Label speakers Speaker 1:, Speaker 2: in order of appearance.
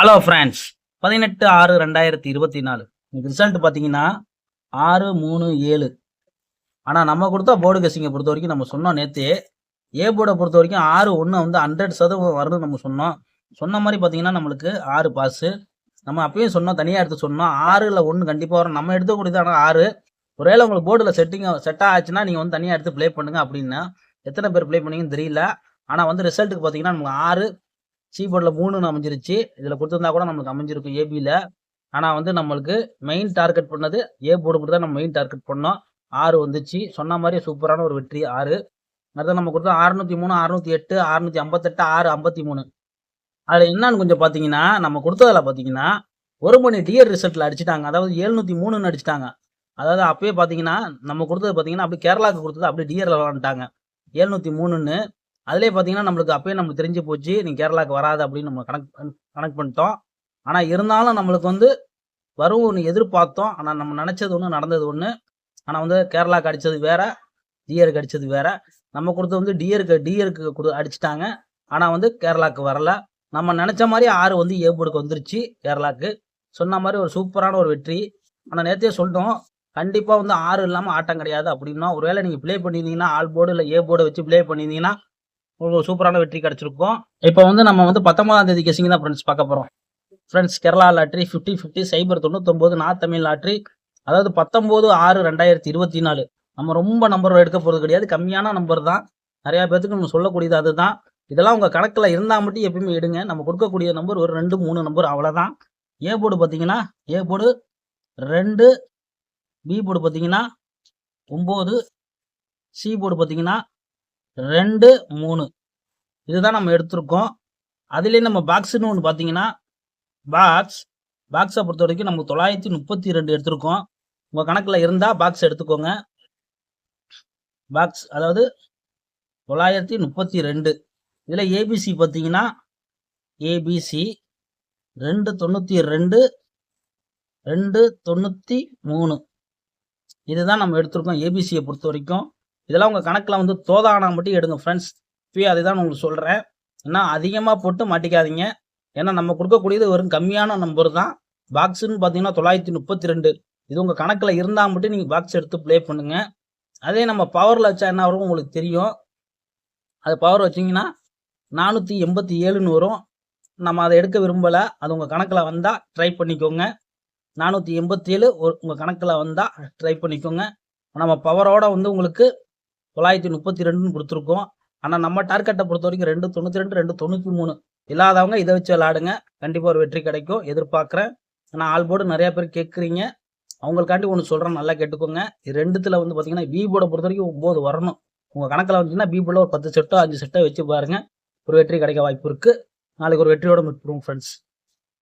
Speaker 1: Hello friends பதினெட்டு ஆறு ரெண்டாயிரத்தி இருபத்தி நாலு. ரிசல்ட் பார்த்தீங்கன்னா ஆறு மூணு ஏழு. ஆனால் நம்ம கொடுத்தா போர்டு கசிங்கை பொறுத்த வரைக்கும் நம்ம சொன்னோம் நேற்று ஏ போர்டை பொறுத்த வரைக்கும் ஆறு ஒன்று வந்து ஹண்ட்ரட் சதவீதம் வரும்னு நம்ம சொன்னோம். சொன்ன மாதிரி பார்த்தீங்கன்னா நம்மளுக்கு ஆறு பாஸு நம்ம அப்பயும் சொன்னோம் தனியாக எடுத்து சொன்னோம். ஆறில் ஒன்று கண்டிப்பாக வரும். நம்ம எடுத்துக்கூடியது ஆனால் ஆறு. ஒருவேளை உங்களுக்கு போர்டில் செட்டிங் செட் ஆச்சுன்னா நீங்கள் வந்து தனியாக எடுத்து ப்ளே பண்ணுங்க அப்படின்னா. எத்தனை பேர் ப்ளே பண்ணீங்கன்னு தெரியல. ஆனால் வந்து ரிசல்ட்டுக்கு பார்த்தீங்கன்னா நமக்கு ஆறு சி போர்டில் மூணுன்னு அமைஞ்சிருச்சு. இதில் கொடுத்துருந்தா கூட நம்மளுக்கு அமைஞ்சிருக்கும் ஏபியில் ஆனால் வந்து நம்மளுக்கு மெயின் டார்கெட் பண்ணது ஏ போர்டு மட்டும் தான் நம்ம மெயின் டார்கெட் பண்ணோம். ஆறு வந்துச்சு. சொன்ன மாதிரி சூப்பரான ஒரு வெற்றி ஆறு. அடுத்து நம்ம கொடுத்தா அறுநூத்தி மூணு அறுநூத்தி எட்டு அறுநூத்தி ஐம்பத்தெட்டு ஆறு ஐம்பத்தி மூணு அதில் என்னன்னு கொஞ்சம் பார்த்தீங்கன்னா நம்ம கொடுத்ததில் பார்த்தீங்கன்னா ஒரு மணி டியர் ரிசல்ட்டில் அடிச்சிட்டாங்க. அதாவது எழுநூத்தி மூணுன்னு அடிச்சிட்டாங்க. அதாவது அப்பயே பார்த்தீங்கன்னா நம்ம கொடுத்தது பார்த்தீங்கன்னா அப்படியே கேரளாவுக்கு கொடுத்தது அப்படியே டியரில் விளாண்டுட்டாங்க. எழுநூத்தி மூணுன்னு அதுலேயே பார்த்தீங்கன்னா நம்மளுக்கு அப்பயே நம்மளுக்கு தெரிஞ்சு போச்சு நீ கேரளாவுக்கு வராது அப்படின்னு நம்ம கணக்கு கணக்கு பண்ணிட்டோம். ஆனால் இருந்தாலும் நம்மளுக்கு வந்து வரும் ஒன்று எதிர்பார்த்தோம். ஆனால் நம்ம நினச்சது ஒன்று நடந்தது ஒன்று ஆனால் வந்து கேரளாவுக்கு அடித்தது வேற டிஆருக்கு அடித்தது வேற. நம்ம கொடுத்தது வந்து டிஆருக்கு டிஆருக்கு கொடு அடிச்சிட்டாங்க. ஆனால் வந்து கேரளாவுக்கு வரல. நம்ம நினச்ச மாதிரி ஆறு வந்து ஏ போர்டுக்கு வந்துருச்சு கேரளாவுக்கு சொன்ன மாதிரி ஒரு சூப்பரான ஒரு வெற்றி. ஆனால் நேற்றே சொல்லிட்டோம் கண்டிப்பாக வந்து ஆறு இல்லாமல் ஆட்டம் கிடையாது அப்படின்னா ஒருவேளை நீங்கள் ப்ளே பண்ணியிருந்தீங்கன்னா ஆல் போர்டு இல்லை ஏ போர்டை வச்சு ப்ளே பண்ணியிருந்தீங்கன்னா உங்களுக்கு சூப்பரான வெற்றி கிடைச்சிருக்கும். இப்போ வந்து நம்ம வந்து பத்தொன்பதாம் தேதி கெசிங் தான் ஃப்ரெண்ட்ஸ் பார்க்க போகிறோம் friends Kerala lottery fifty fifty சைபர் தொண்ணூத்தொம்பது நார்த் தமிழ் லாட்ரி அதாவது பத்தொம்போது ஆறு ரெண்டாயிரத்தி இருபத்தி நாலு நம்ம ரொம்ப நம்பர் எடுக்க போகிறது கிடையாது கம்மியான நம்பர் தான். நிறையா பேர்த்துக்கு நம்ம சொல்லக்கூடியது அதுதான். இதெல்லாம் உங்கள் கணக்கில் இருந்தால் மட்டும் எப்பயுமே எடுங்க. நம்ம கொடுக்கக்கூடிய நம்பர் ஒரு ரெண்டு மூணு நம்பர் அவ்வளோதான் ஏ போர்டு பார்த்தீங்கன்னா ஏ போர்டு ரெண்டு பி போர்டு பார்த்தீங்கன்னா ஒம்பது சி போர்டு பார்த்தீங்கன்னா ரெண்டு மூணு. இதுதான் நம்ம எடுத்திருக்கோம். அதுலேயே நம்ம பாக்ஸ்னு ஒன்று பார்த்தீங்கன்னா பாக்ஸ் பாக்ஸை பொறுத்த வரைக்கும் நம்ம தொள்ளாயிரத்தி முப்பத்தி ரெண்டு எடுத்திருக்கோம். உங்கள் கணக்கில் இருந்தால் பாக்ஸ் எடுத்துக்கோங்க. பாக்ஸ் அதாவது தொள்ளாயிரத்தி முப்பத்தி ரெண்டு. இதில் ஏபிசி பார்த்தீங்கன்னா ஏபிசி ரெண்டு தொண்ணூற்றி ரெண்டு ரெண்டு தொண்ணூற்றி மூணு. இதுதான் நம்ம எடுத்திருக்கோம் ஏபிசியை பொறுத்த வரைக்கும் இதெல்லாம் உங்கள் கணக்கில் வந்து தோதானா மட்டும் எடுங்க ஃப்ரெண்ட்ஸ் ஃபீ அதுதான் உங்களுக்கு சொல்கிறேன் ஏன்னா அதிகமாக போட்டு மாட்டிக்காதீங்க. ஏன்னா நம்ம கொடுக்கக்கூடியது வெறும் கம்மியான நம்பர் தான். பாக்ஸுன்னு பார்த்தீங்கன்னா தொள்ளாயிரத்தி முப்பத்தி ரெண்டு இது உங்கள் கணக்கில் இருந்தால் மட்டும் நீங்கள் பாக்ஸ் எடுத்து ப்ளே பண்ணுங்கள் அதே நம்ம பவரில் வச்சா என்ன வரும்? உங்களுக்கு தெரியும். அது பவர் வச்சிங்கன்னா நானூற்றி எண்பத்தி ஏழுன்னு வரும். நம்ம அதை எடுக்க விரும்பலை. அது உங்கள் கணக்கில் வந்தால் ட்ரை பண்ணிக்கோங்க. நானூற்றி எண்பத்தி ஏழு ஒரு உங்கள் கணக்கில் வந்தால் ட்ரை பண்ணிக்கோங்க. நம்ம பவரோட வந்து உங்களுக்கு தொள்ளாயிரத்தி முப்பத்தி ரெண்டுன்னு கொடுத்துருக்கோம். ஆனால் நம்ம டார்கெட்டை பொறுத்த வரைக்கும் ரெண்டு தொண்ணூற்றி ரெண்டு ரெண்டு தொண்ணூற்றி மூணு. இல்லாதவங்க இதை வச்சு விளாடுங்க கண்டிப்பாக ஒரு வெற்றி கிடைக்கும். எதிர்பார்க்குறேன். ஆனால் ஆல் போர்டு நிறையா பேர் கேட்குறீங்க. அவங்களுக்காண்டி ஒன்று சொல்கிறேன் நல்லா கேட்டுக்கோங்க. இது ரெண்டுத்தில் வந்து பார்த்தீங்கன்னா பி போர்டை பொறுத்த வரைக்கும் ஒம்பது வரணும். உங்கள் கணக்கில் வந்துச்சுன்னா பி போர்டில் ஒரு பத்து செட்டோ அஞ்சு செட்டோ வச்சு பாருங்கள் ஒரு வெற்றி கிடைக்க வாய்ப்பு இருக்குது நாளைக்கு ஒரு வெற்றியோட மீட் ஃப்ரெண்ட்ஸ்